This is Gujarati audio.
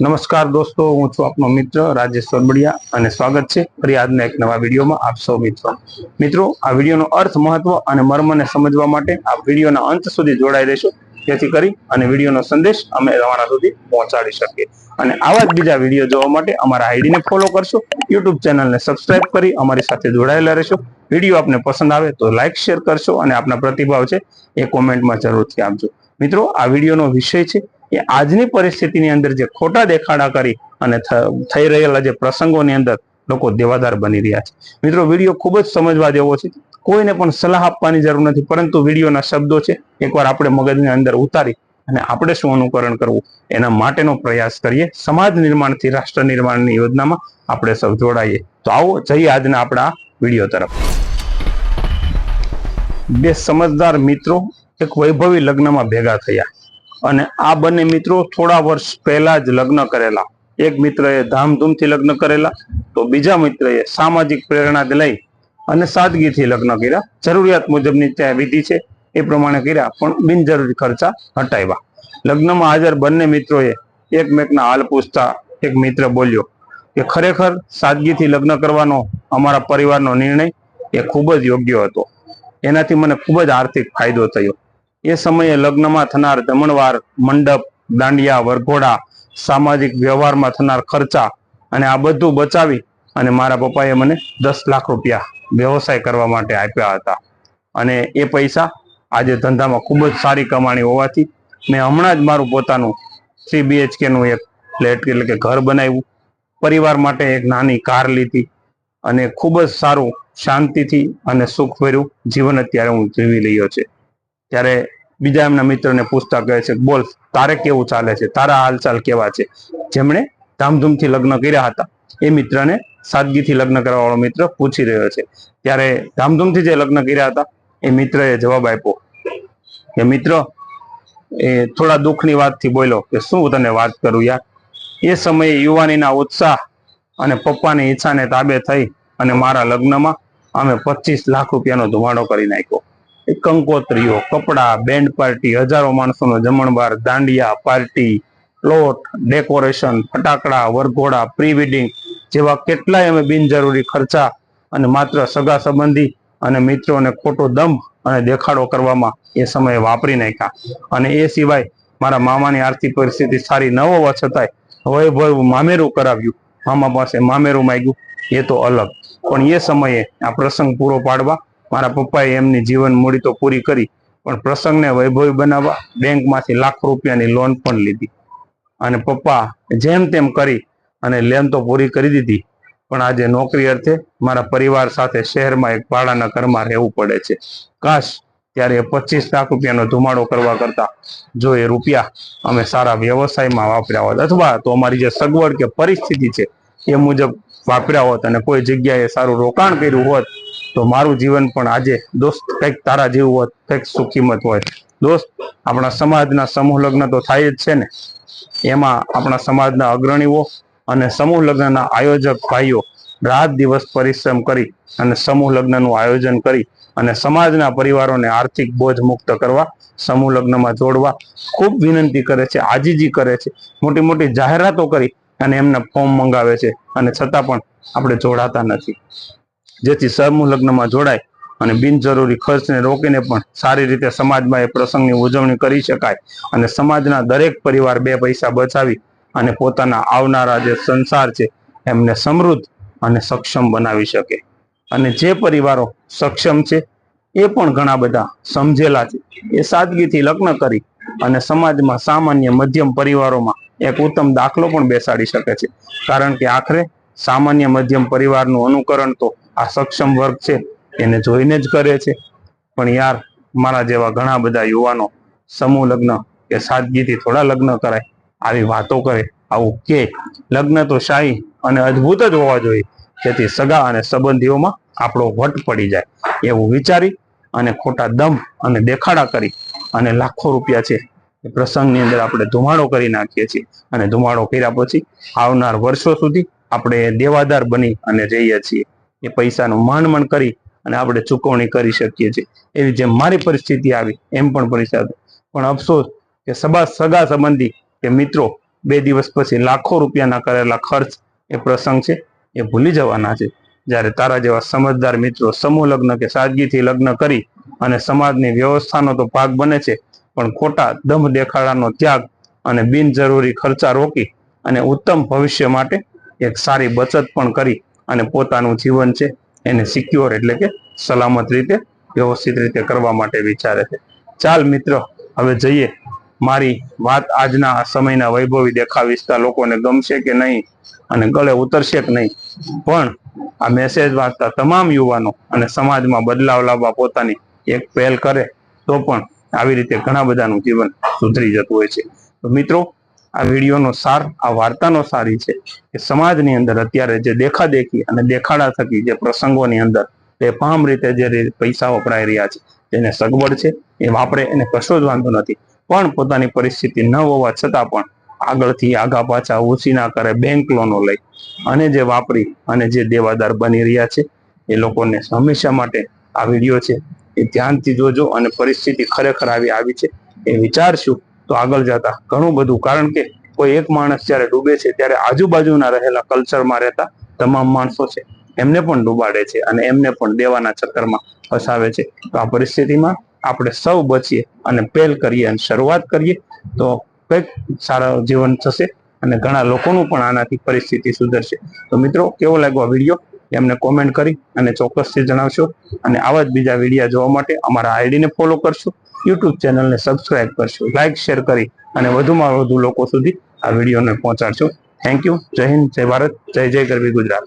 નમસ્કાર દોસ્તો, હું છું આપનો મિત્ર રાજેશ સોનબડિયા અને સ્વાગત છે ફરિયાદના એક નવા વિડીયોમાં આપ સૌ મિત્રો. મિત્રો, આ વિડીયોનો અર્થ મહત્વ અને મર્મને સમજવા માટે આ વિડીયોના અંત સુધી જોડાઈ રહેશો. જેથી કરી અને વિડીયોનો સંદેશ અમે તમારા સુધી પહોંચાડી શકીએ. અને આવા જ બીજા વીડિયો જોવા માટે અમારા આઈડીને ફોલો કરશો, યુટ્યુબ ચેનલને સબસ્ક્રાઇબ કરી અમારી સાથે જોડાયેલા રહેશો. વીડિયો આપને પસંદ આવે તો લાઇક, શેર કરશો અને આપના પ્રતિભાવ છે એ કોમેન્ટમાં જરૂરથી આપજો. મિત્રો, આ વિડીયોનો વિષય છે એ આજની પરિસ્થિતિની અંદર જે ખોટા દેખાડા કરી અને થઈ રહેલા જે પ્રસંગોની અંદર લોકો દેવાદાર બની રહ્યા છે. મિત્રો, વીડિયો ખૂબ જ સમજવા જેવો છે. કોઈને પણ સલાહ આપવાની જરૂર નથી, પરંતુ વિડીયોના શબ્દો છે. એકવાર આપણે મગજની અંદર ઉતારી અને આપણે શું અનુકરણ કરવું, એના માટેનો પ્રયાસ કરીએ. સમાજ નિર્માણથી રાષ્ટ્ર નિર્માણની યોજનામાં આપણે સૌ જોડાઈએ. તો આવો જઈએ આજના આપણા વીડિયો તરફ. બે સમજદાર મિત્રો એક વૈભવી લગ્નમાં ભેગા થયા. અને આ બંને મિત્રો થોડા વર્ષ પહેલા જ લગ્ન કરેલા. એક મિત્રએ ધામધૂમથી લગ્ન કરેલા, તો બીજા મિત્રએ સામાજિક પ્રેરણા લઈ અને સાદગીથી લગ્ન કર્યા. જરૂરિયાત મુજબની ત્યાં વિધિ છે, એ પ્રમાણે કર્યા, પણ બિનજરૂરી ખર્ચા હટાવ્યા. લગ્નમાં હાજર બંને મિત્રોએ એકમેકના હાલ પૂછતા એક મિત્ર બોલ્યો કે, ખરેખર સાદગીથી લગ્ન કરવાનો અમારા પરિવારનો નિર્ણય એ ખૂબ જ યોગ્ય હતો. એનાથી મને ખૂબ જ આર્થિક ફાયદો થયો. એ સમયે લગ્નમાં થનાર જમણવાર મંડપ, દાંડિયા, વરઘોડા, સામાજિક વ્યવહારમાં થનાર ખર્ચા અને આ બધું બચાવી અને મારા પપ્પાએ મને દસ લાખ રૂપિયા વ્યવસાય કરવા માટે આપ્યા હતા. અને એ પૈસા આજે ધંધામાં ખૂબ જ સારી કમાણી હોવાથી મેં હમણાં જ મારું પોતાનું થ્રી બીએચકેનું એક ફ્લેટ એટલે કે ઘર બનાવ્યું. પરિવાર માટે એક નાની કાર લીધી અને ખૂબ જ સારું શાંતિથી અને સુખભર્યું જીવન અત્યારે હું જીવી રહ્યો છે. ત્યારે બીજા એમના મિત્રને પૂછતા કહે છે, બોલ, તારે કેવું ચાલે છે? તારા હાલચાલ કેવા છે? જેમણે ધામધૂમથી લગ્ન કર્યા હતા. એ મિત્રને સાદગીથી લગ્ન કરવા વાળો મિત્ર પૂછી રહ્યો છે. ત્યારે ધામધૂમથી જે લગ્ન કર્યા હતા, એ મિત્રએ જવાબ આપ્યો. કે મિત્ર, એ થોડા દુઃખની વાતથી બોલ્યો કે શું તને વાત કરું યાર? એ સમયે યુવાનીના ઉત્સાહ અને પપ્પાની ઈચ્છાને તાબે થઈ અને મારા લગ્નમાં અમે પચીસ લાખ રૂપિયાનો ધુમાડો કરી નાખ્યો. કંકોત્રીઓ કપડા બેન્ડ પાર્ટી હજારો માણસોનો જમણવાર, દાંડિયા, પાર્ટી પ્લોટ ડેકોરેશન ફટાકડા, વરઘોડા પ્રી વેડિંગ જેવા કેટલાય અમે બિનજરૂરી ખર્ચા અને માત્ર સગા સંબંધી અને મિત્રોને ખોટો દંભ અને દેખાડો કરવામાં એ સમયે વાપરી નાખ્યા. અને એ સિવાય મારા મામાની આર્થિક પરિસ્થિતિ સારી ન હોવા છતાંય વૈભવ મામેરું કરાવ્યું. મામા પાસે મામેરું માંગ્યું. એ તો અલગ. પણ એ સમયે આ પ્રસંગ પૂરો પાડવા મારા પપ્પાએ એમની જીવન મૂડી તો પૂરી કરી, પણ પ્રસંગને વૈભવી બનાવવા બેંકમાંથી લાખો રૂપિયાની લોન પણ લીધી. અને પપ્પા જેમ તેમ કરી અને લેન તો પૂરી કરી દીધી. પણ આજે નોકરી અર્થે મારા પરિવાર સાથે શહેરમાં એક ભાડાના ઘરમાં રહેવું પડે છે. કાશ ત્યારે પચીસ લાખ રૂપિયાનો ધુમાડો કરવા કરતા જો એ રૂપિયા અમે સારા વ્યવસાયમાં વાપર્યા હોત, અથવા તો અમારી જે સગવડ કે પરિસ્થિતિ છે એ મુજબ વાપર્યા હોત અને કોઈ જગ્યાએ સારું રોકાણ કર્યું હોત તો મારું જીવન પણ આજે દોસ્ત કંઈક તારા જેવું હોત કંઈક સુખીમત હોય. દોસ્ત, આપણા સમાજના સમૂહ લગ્ન તો થાય જ છે ને. એમાં આપણા સમાજના અગ્રણીઓ અને સમૂહ લગ્નના આયોજક ભાઈઓ રાત દિવસ પરિશ્રમ કરી અને સમૂહ લગ્નનું આયોજન કરી અને સમાજના પરિવારોને આર્થિક બોજ મુક્ત કરવા, સમૂહ લગ્નમાં જોડવા ખૂબ વિનંતી કરે છે, આજીજી કરે છે. મોટી મોટી જાહેરાતો કરી અને એમના ફોર્મ મંગાવે છે અને છતાં પણ આપણે જોડાતા નથી. જેથી સમૂહ લગ્નમાં જોડાય અને બિનજરૂરી ખર્ચને રોકીને પણ સારી રીતે સમાજમાં એ પ્રસંગની ઉજવણી કરી શકાય અને સમાજના દરેક પરિવાર બે પૈસા બચાવી અને પોતાના આવનારા જે સંસાર છે, એમને સમૃદ્ધ અને સક્ષમ બનાવી શકે. અને જે પરિવારો સક્ષમ છે, એ પણ ઘણા બધા સમજેલા છે. એ સાદગીથી લગ્ન કરી અને સમાજમાં સામાન્ય મધ્યમ પરિવારોમાં એક ઉત્તમ દાખલો પણ બેસાડી શકે છે. કારણ કે આખરે સામાન્ય મધ્યમ પરિવારનું અનુકરણ તો આ સક્ષમ વર્ગ છે, એને જોઈને જ કરે છે. પણ યાર, મારા જેવા ઘણા બધા યુવાનો સમૂહ લગ્ન કે સાદગીથી થોડા લગ્ન કરાય, આવી વાતો કરે, આવું કે. લગ્ન તો શાહી અને અદ્ભુત જ હોવા જોઈએ, જેથી સગા અને સંબંધીઓમાં આપણો વટ પડી જાય. એવું વિચારી અને ખોટા દમ અને દેખાડા કરી અને લાખો રૂપિયા છે એ પ્રસંગની અંદર આપણે ધુમાડો કરી નાખીએ છીએ. અને ધુમાડો કર્યા પછી આવનાર વર્ષો સુધી આપણે દેવાદાર બની અને રહીએ છીએ. એ પૈસાનું માંડ માંડ કરી અને આપણે ચૂકવણી કરી શકીએ છીએ. એવી જેમ મારી પરિસ્થિતિ આવી, એમ પણ પરિસ્થિતિ પણ અફસોસ કે સબા, સગા સંબંધી કે મિત્રો બે દિવસ પછી લાખો રૂપિયાના કરેલા ખર્ચ એ પ્રસંગ છે, એ ભૂલી જવાના છે. જ્યારે તારા જેવા સમજદાર મિત્રો સમૂહ લગ્ન કે સાદગીથી લગ્ન કરી અને સમાજની વ્યવસ્થાનો તો ભાગ બને છે, પણ ખોટા દમ દેખાડાનો ત્યાગ અને બિનજરૂરી ખર્ચા રોકી અને ઉત્તમ ભવિષ્ય માટે એક સારી બચત પણ કરી અને પોતાનું જીવન છે, એને સિક્યોર એટલે કે સલામત રીતે, વ્યવસ્થિત રીતે કરવા માટે વિચારે છે. ચાલ મિત્ર, હવે જઈએ. મારી વાત આજના સમયના વૈભવી દેખાવીસતા લોકોને ગમશે કે નહીં અને ગળે ઉતરશે કે નહીં. પણ આ મેસેજ વાંચતા તમામ યુવાનો અને સમાજમાં બદલાવ લાવવા પોતાની એક પહેલ કરે, તો પણ આવી રીતે ઘણા બધાનું જીવન સુધરી જતું હોય છે. તો મિત્રો આ વિડીયોનો સાર, આ વાર્તાનો સાર છે કે સમાજની અંદર અત્યારે જે દેખાદેખી અને દેખાડા થકી જે પ્રસંગોની અંદર બેફામ રીતે જે પૈસા વપરાઈ રહ્યા છે, તેને સગવડ છે, એ વાપરે એને કશો જ વાંધો નથી. પણ પોતાની પરિસ્થિતિ ન હોવા છતાં પણ આગળથી આગા પાછા ઓછી ના કરે બેંક લોનો લઈ. અને જે વાપરી અને જે દેવાદાર બની રહ્યા છે, એ લોકોને હંમેશા માટે આ વીડિયો છે એ ધ્યાનથી જોજો અને પરિસ્થિતિ ખરેખર આવી આવી છે. એ વિચારશું તો આગળ જતા ઘણું બધું. કારણ કે કોઈ એક માણસ જ્યારે ડૂબે છે, ત્યારે આજુબાજુના રહેલા કલ્ચરમાં રહેતા તમામ માણસો છે. એમને પણ ડૂબાડે છે અને એમને પણ દેવાના ચક્કરમાં ફસાવે છે. તો આ પરિસ્થિતિમાં આપણે સૌ બચીએ અને પહેલ કરીએ અને શરૂઆત કરીએ તો કંઈક સારા જીવન થશે અને ઘણા લોકોનું પણ આનાથી પરિસ્થિતિ સુધરશે. તો મિત્રો, કેવો લાગ્યો આ વીડિયો? એમને કોમેન્ટ કરી અને ચોક્કસથી જણાવશો. અને આવા જ બીજા વિડીયા જોવા માટે અમારા આઈડીને ફોલો કરશો. યુટ્યુબ ચેનલને સબસ્ક્રાઇબ કરશો, લાઇક, શેર કરી અને વધુમાં વધુ લોકો સુધી આ વિડીયોને પહોંચાડશો. થેન્ક યુ જય હિન્દ, જય ભારત, જય જય ગરવી ગુજરાત.